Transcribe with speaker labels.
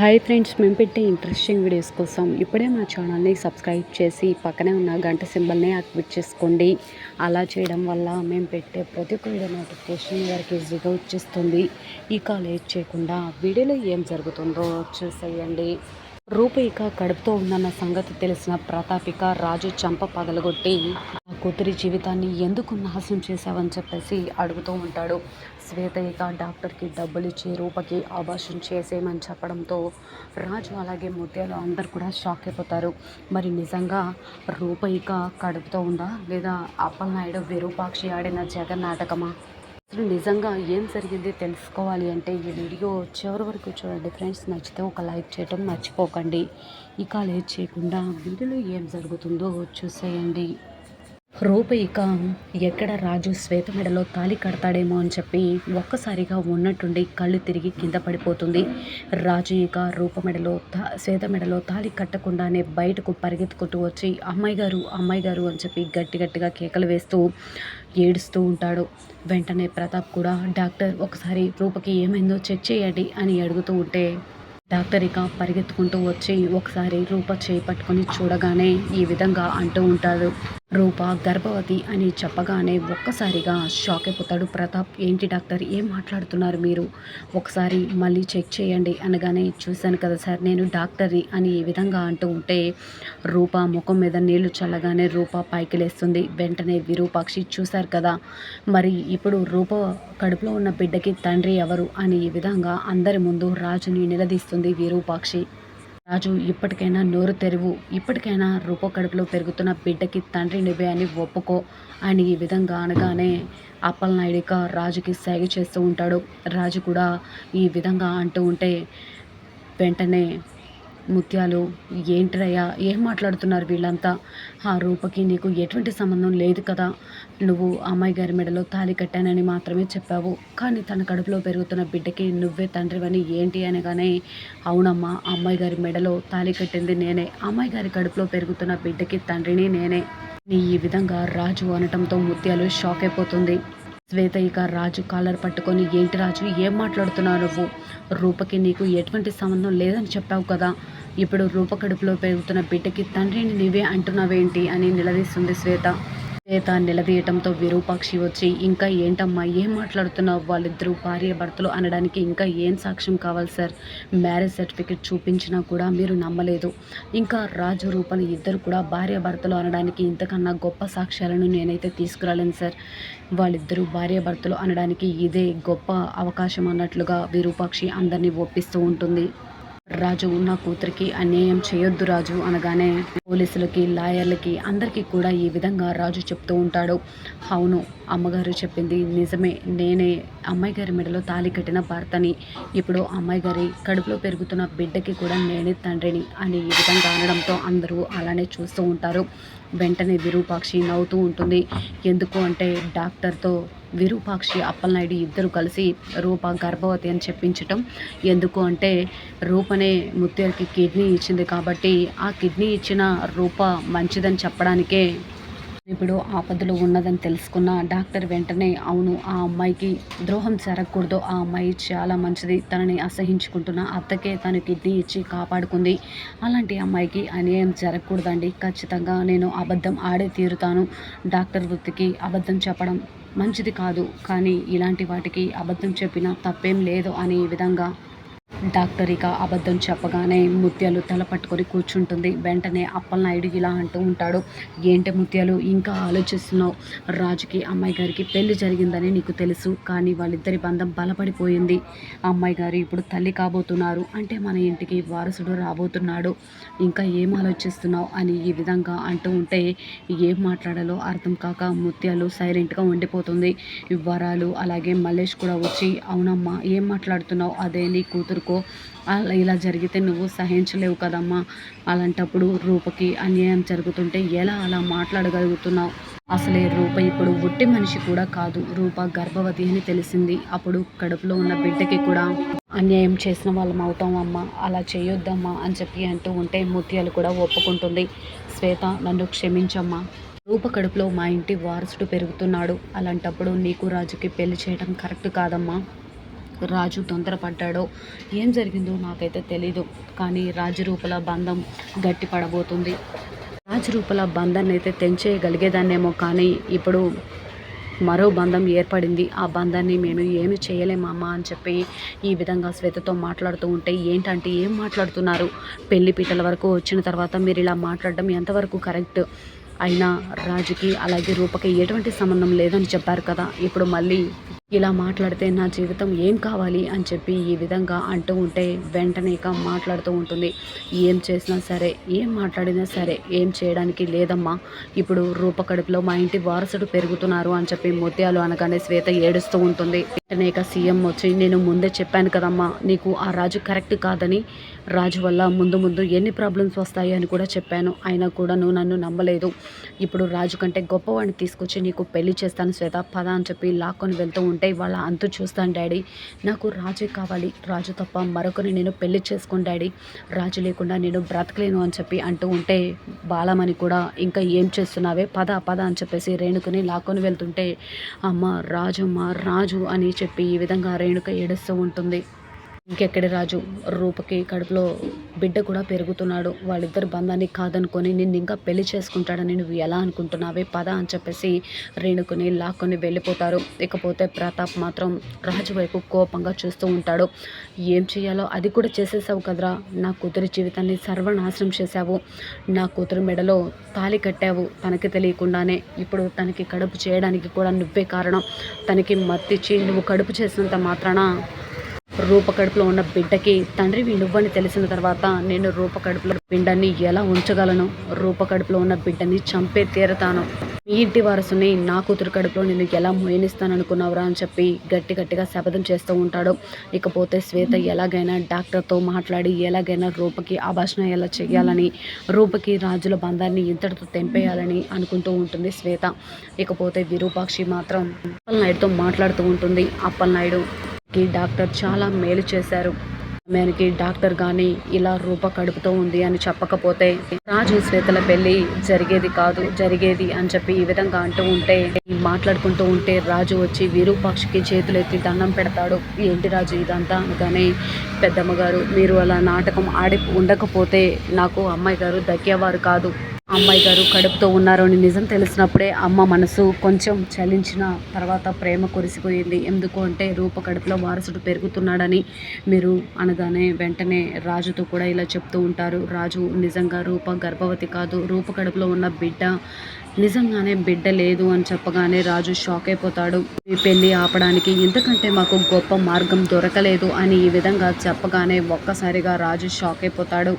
Speaker 1: Hi friends మేము పెట్టే interesting videos కోసం ఇప్పుడే మా ఛానల్ని సబ్స్క్రైబ్ చేసి పక్కనే ఉన్న గంట సింబల్ని యాక్టివేట్ చేసుకోండి. అలా చేయడం వల్ల మేము పెట్టే ప్రతి ఒక్క వీడియో నోటిఫికేషన్ వారికి ఈజీగా వచ్చేస్తుంది. ఈ కాల్ ఏజ్ చేయకుండా వీడియోలో ఏం జరుగుతుందో చూసేయండి. రూపయిక కడుపుతో ఉందన్న సంగతి తెలిసిన ప్రతాపిక రాజు చంప పగలగొట్టి కూతురి జీవితాన్ని ఎందుకు నాశనం చేశావని చెప్పేసి అడుగుతూ ఉంటాడు. శ్వేత ఇక డాక్టర్కి డబ్బులు ఇచ్చి రూపకి ఆభాషణ చేసేయమని చెప్పడంతో రాజు అలాగే ముత్యాలు అందరు కూడా షాక్ అయిపోతారు. మరి నిజంగా రూప ఇక కడుపుతో ఉందా? లేదా అప్పలనాయుడు విరూపాక్షి ఆడిన జగన్ నాటకమా? అసలు నిజంగా ఏం జరిగింది తెలుసుకోవాలి అంటే ఈ వీడియో చివరి వరకు చూడండి ఫ్రెండ్స్. నచ్చితే ఒక లైక్ చేయటం మర్చిపోకండి. ఇక లేట్ చేయకుండా వీడియోలో ఏం జరుగుతుందో చూసేయండి. రూపయిక ఎక్కడ రాజు శ్వేత మెడలో తాలి కడతాడేమో అని చెప్పి ఒక్కసారిగా ఉన్నట్టుండి కళ్ళు తిరిగి కింద పడిపోతుంది. రాజు ఇక రూప మెడలో తా శ్వేత మెడలో తాలి కట్టకుండానే బయటకు పరిగెత్తుకుంటూ వచ్చి అమ్మాయి గారు అమ్మాయి గారు అని చెప్పి గట్టి గట్టిగా కేకలు వేస్తూ ఏడుస్తూ ఉంటాడు. వెంటనే ప్రతాప్ కూడా డాక్టర్ ఒకసారి రూపకి ఏమైందో చెక్ చేయండి అని అడుగుతూ ఉంటే డాక్టర్ ఇక పరిగెత్తుకుంటూ వచ్చి ఒకసారి రూప చేయి పట్టుకొని చూడగానే ఈ విధంగా అంటూ ఉంటాడు. రూప గర్భవతి అని చెప్పగానే ఒక్కసారిగా షాక్ అయిపోతాడు ప్రతాప్. ఏంటి డాక్టర్ ఏం మాట్లాడుతున్నారు మీరు? ఒకసారి మళ్ళీ చెక్ చేయండి అనగానే చూశాను కదా సార్ నేను డాక్టర్ని అని ఈ విధంగా అంటూ ఉంటే రూప ముఖం మీద నీళ్ళు చల్లగానే రూప పైకి లేస్తుంది. వెంటనే విరూపాక్షి చూశారు కదా మరి ఇప్పుడు రూప కడుపులో ఉన్న బిడ్డకి తండ్రి ఎవరు? అని ఈ విధంగా అందరి ముందు రాజుని నిలదీస్తుంది విరూపాక్షి. రాజు ఇప్పటికైనా నోరు తెరువు. ఇప్పటికైనా రూప కడుపులో పెరుగుతున్న బిడ్డకి తండ్రి నిభయాన్ని అని ఒప్పుకో అని ఈ విధంగా అనగానే అప్పలనాయుడిక రాజుకి సైగ చేస్తూ ఉంటాడు. రాజు కూడా ఈ విధంగా అంటూ ఉంటే వెంటనే ముత్యాలు ఏంట్రయ్యా ఏం మాట్లాడుతున్నారు వీళ్ళంతా? ఆ రూపకి నీకు ఎటువంటి సంబంధం లేదు కదా. నువ్వు అమ్మాయి గారి మెడలో తాలి కట్టానని మాత్రమే చెప్పావు. కానీ తన కడుపులో పెరుగుతున్న బిడ్డకి నువ్వే తండ్రివని ఏంటి అనగానే అవునమ్మా అమ్మాయి గారి మెడలో తాలి కట్టింది నేనే. అమ్మాయి గారి కడుపులో పెరుగుతున్న బిడ్డకి తండ్రిని నేనే. నీ ఈ విధంగా రాజు అనటంతో ముత్యాలు షాక్ అయిపోతుంది. శ్వేత ఇక రాజు కాలర్ పట్టుకొని ఏంటి రాజు ఏం మాట్లాడుతున్నావు నువ్వు? రూపకి నీకు ఎటువంటి సంబంధం లేదని చెప్పావు కదా. ఇప్పుడు రూప కడుపులో పెరుగుతున్న బిడ్డకి తండ్రిని నీవే అంటున్నావేంటి అని నిలదీస్తుంది శ్వేత. శ్వేత నిలదీయటంతో విరూపాక్షి వచ్చి ఇంకా ఏంటమ్మా ఏం మాట్లాడుతున్నావు? వాళ్ళిద్దరూ భార్య భర్తలు అనడానికి ఇంకా ఏం సాక్ష్యం కావాలి సార్? మ్యారేజ్ సర్టిఫికేట్ చూపించినా కూడా మీరు నమ్మలేదు. ఇంకా రాజు రూపని ఇద్దరు కూడా భార్య భర్తలు అనడానికి ఇంతకన్నా గొప్ప సాక్ష్యాలను నేనైతే తీసుకురాలేను సార్. వాళ్ళిద్దరూ భార్య భర్తలు అనడానికి ఇదే గొప్ప అవకాశం అన్నట్లుగా విరూపాక్షి అందరినీ ఒప్పిస్తూ ఉంటుంది. రాజు నా కూతురికి అన్యాయం చేయొద్దు రాజు అనగానే పోలీసులకి లాయర్లకి అందరికీ కూడా ఈ విధంగా రాజు చెప్తూ ఉంటాడు. అవును అమ్మగారు చెప్పింది నిజమే. నేనే అమ్మాయి గారి మెడలో తాలి కట్టిన భర్తని. ఇప్పుడు అమ్మాయి గారి కడుపులో పెరుగుతున్న బిడ్డకి కూడా నేనే తండ్రిని అని ఈ విధంగా అనడంతో అందరూ అలానే చూస్తూ ఉంటారు. వెంటనే విరూపాక్షి నవ్వుతూ ఉంటుంది. ఎందుకు అంటే డాక్టర్తో విరూపాక్షి అప్పలనాయుడు ఇద్దరు కలిసి రూప గర్భవతి అని చెప్పించటం. ఎందుకు అంటే రూపనే ముత్యాలకి కిడ్నీ ఇచ్చింది కాబట్టి ఆ కిడ్నీ ఇచ్చిన రూప మంచిదని చెప్పడానికే ఇప్పుడు ఆపదలో ఉన్నదని తెలుసుకున్న డాక్టర్ వెంటనే అవును ఆ అమ్మాయికి ద్రోహం జరగకూడదు. ఆ అమ్మాయి చాలా మంచిది. తనని అసహించుకుంటున్న అత్తకే తన కిడ్నీ ఇచ్చి కాపాడుకుంది. అలాంటి అమ్మాయికి అన్యాయం జరగకూడదండి. ఖచ్చితంగా నేను అబద్ధం ఆడే తీరుతాను. డాక్టర్ వృత్తికి అబద్ధం చెప్పడం మంచిది కాదు. కానీ ఇలాంటి వాటికి అబద్ధం చెప్పినా తప్పేం లేదు అనే విధంగా డాక్టర్ అబద్ధం చెప్పగానే ముత్యాలు తల పట్టుకొని కూర్చుంటుంది. వెంటనే అప్పలనాయుడు ఇలా అంటూ ఉంటాడు. ఏంటి ముత్యాలు? ఇంకా ఆలోచిస్తున్నావు? రాజుకి అమ్మాయి గారికి పెళ్ళి జరిగిందని నీకు తెలుసు. కానీ వాళ్ళిద్దరి బంధం బలపడిపోయింది. అమ్మాయి గారు ఇప్పుడు తల్లి కాబోతున్నారు. అంటే మన ఇంటికి వారసుడు రాబోతున్నాడు. ఇంకా ఏం ఆలోచిస్తున్నావు? అని ఈ విధంగా అంటూ ఉంటే ఏం మాట్లాడాలో అర్థం కాక ముత్యాలు సైలెంట్గా ఉండిపోతుంది. వరాలు అలాగే మల్లేష్ కూడా వచ్చి అవునమ్మా ఏం మాట్లాడుతున్నావు? అదే నీ కూతురు అలా ఇలా జరిగితే నువ్వు సహించలేవు కదమ్మా. అలాంటప్పుడు రూపకి అన్యాయం జరుగుతుంటే ఎలా అలా మాట్లాడగలుగుతున్నావు? అసలే రూప ఇప్పుడు ఉట్టి మనిషి కూడా కాదు. రూప గర్భవతి అని తెలిసింది. అప్పుడు కడుపులో ఉన్న బిడ్డకి కూడా అన్యాయం చేసిన వాళ్ళం అవుతాం అమ్మా. అలా చేయొద్దమ్మా అని చెప్పి అంటూ ఉంటే ముత్యాలు కూడా ఒప్పుకుంటుంది. శ్వేత నన్ను క్షమించమ్మా. రూప కడుపులో మా ఇంటి వారసుడు పెరుగుతున్నాడు. అలాంటప్పుడు నీకు రాజుకి పెళ్ళి చేయడం కరెక్ట్ కాదమ్మా. రాజు తొందరపడ్డాడో ఏం జరిగిందో నాకైతే తెలీదు. కానీ రాజరూపల బంధం గట్టి పడబోతుంది రాజరూపల బంధాన్ని అయితే తెంచేయగలిగేదాన్నేమో కానీ ఇప్పుడు మరో బంధం ఏర్పడింది. ఆ బంధాన్ని మేము ఏమి చేయలేమమ్మా అని చెప్పి ఈ విధంగా శ్వేతతో మాట్లాడుతూ ఉంటే ఏంటంటే ఏం మాట్లాడుతున్నారు? పెళ్ళి పీటల వరకు వచ్చిన తర్వాత మీరు ఇలా మాట్లాడడం ఎంతవరకు కరెక్ట్? అయినా రాజుకి అలాగే రూపకి ఎటువంటి సంబంధం లేదని చెప్పారు కదా. ఇప్పుడు మళ్ళీ ఇలా మాట్లాడితే నా జీవితం ఏం కావాలి అని చెప్పి ఈ విధంగా అంటూ ఉంటే వెంటనే ఇక మాట్లాడుతూ ఉంటుంది. ఏం చేసినా సరే ఏం మాట్లాడినా సరే ఏం చేయడానికి లేదమ్మా. ఇప్పుడు రూపకడుపులో మా ఇంటి వారసుడు పెరుగుతున్నారు అని చెప్పి ముత్యాలు అనగానే శ్వేత ఏడుస్తూ ఉంటుంది. వెంటనే ఇక సీఎం వచ్చి నేను ముందే చెప్పాను కదమ్మా నీకు ఆ రాజు కరెక్ట్ కాదని. రాజు వల్ల ముందు ముందు ఎన్ని ప్రాబ్లమ్స్ వస్తాయి అని కూడా చెప్పాను. అయినా కూడా నువ్వు నన్ను నమ్మలేదు. ఇప్పుడు రాజు కంటే గొప్పవాడిని తీసుకొచ్చి నీకు పెళ్ళి చేస్తాను శ్వేత పద అని చెప్పి లాక్కొని వెళ్తూ అంటే వాళ్ళ అంతు చూస్తాను డాడీ. నాకు రాజే కావాలి. రాజు తప్ప మరొకరిని నేను పెళ్ళి చేసుకుని డాడీ. రాజు లేకుండా నేను బ్రతకలేను అని చెప్పి అంటూ ఉంటే బాలమని కూడా ఇంకా ఏం చేస్తున్నావే? పద పద అని చెప్పేసి రేణుకని లాక్కొని వెళ్తుంటే అమ్మ రాజమ్మ రాజు అని చెప్పి ఈ విధంగా రేణుక ఏడుస్తూ ఉంటుంది. ఇంకెక్కడి రాజు? రూపకి కడుపులో బిడ్డ కూడా పెరుగుతున్నాడు. వాళ్ళిద్దరు బంధాన్ని కాదనుకొని నిన్ను ఇంకా పెళ్ళి చేసుకుంటాడని నువ్వు ఎలా అనుకుంటున్నావే? పద అని చెప్పేసి రేణుకుని లాక్కొని వెళ్ళిపోతారు. ఇకపోతే ప్రతాప్ మాత్రం రాజు వైపు కోపంగా చూస్తూ ఉంటాడు. ఏం చేయాలో అది కూడా చేసేసావు కదరా. నా కూతురి జీవితాన్ని సర్వనాశనం చేశావు. నా కూతురు మెడలో తాళి కట్టావు. తనకి తెలియకుండానే ఇప్పుడు తనకి కడుపు చేయడానికి కూడా నువ్వే కారణం. తనకి మత్తిచ్చి నువ్వు కడుపు చేసినంత మాత్రాన రూప కడుపులో ఉన్న బిడ్డకి తండ్రివి నువ్వని తెలిసిన తర్వాత నేను రూప కడుపులో పిండాన్ని ఎలా ఉంచగలను? రూప కడుపులో ఉన్న బిడ్డని చంపే తీరతాను. మీ ఇంటి వారసుని నా కూతురు కడుపులో నేను ఎలా మోయనిస్తాననుకున్నావురా అని చెప్పి గట్టి గట్టిగా శపథం చేస్తూ ఉంటాడు. ఇకపోతే శ్వేత ఎలాగైనా డాక్టర్తో మాట్లాడి ఎలాగైనా రూపకి ఆభాషణ ఎలా చేయాలని రూపకి రాజుల బంధాన్ని ఇంతటితో తెంపేయాలని అనుకుంటూ ఉంటుంది శ్వేత. ఇకపోతే విరూపాక్షి మాత్రం అప్పలనాయుడుతో మాట్లాడుతూ ఉంటుంది. అప్పలనాయుడు కి డాక్టర్ చాలా మేలు చేశారు. ఆమెకి డాక్టర్ కానీ ఇలా రూప కడుపుతో ఉంది అని చెప్పకపోతే రాజు శ్వేతల పెళ్ళి జరిగేది కాదు జరిగేది అని చెప్పి ఈ విధంగా అంటూ ఉంటే మాట్లాడుకుంటూ ఉంటే రాజు వచ్చి విరూపాక్షికి చేతులెత్తి దండం పెడతాడు. ఏంటి రాజు ఇదంతా? అనగానే పెద్దమ్మ గారు మీరు అలా నాటకం ఆడి ఉండకపోతే నాకు అమ్మాయి గారు దక్కేవారు కాదు. అమ్మాయి గారు కడుపుతో ఉన్నారు అని నిజం తెలిసినప్పుడే అమ్మ మనసు కొంచెం చలించిన తర్వాత ప్రేమ కురిసిపోయింది. ఎందుకు అంటే రూప కడుపులో వారసుడు పెరుగుతున్నాడని మీరు అనగానే వెంటనే రాజుతో కూడా ఇలా చెప్తూ ఉంటారు. రాజు నిజంగా రూప గర్భవతి కాదు. రూప కడుపులో ఉన్న బిడ్డ నిజంగానే బిడ్డ లేదు అని చెప్పగానే రాజు షాక్ అయిపోతాడు. ఈ పెళ్ళి ఆపడానికి ఎందుకంటే మాకు గొప్ప మార్గం దొరకలేదు అని ఈ విధంగా చెప్పగానే ఒక్కసారిగా రాజు షాక్ అయిపోతాడు.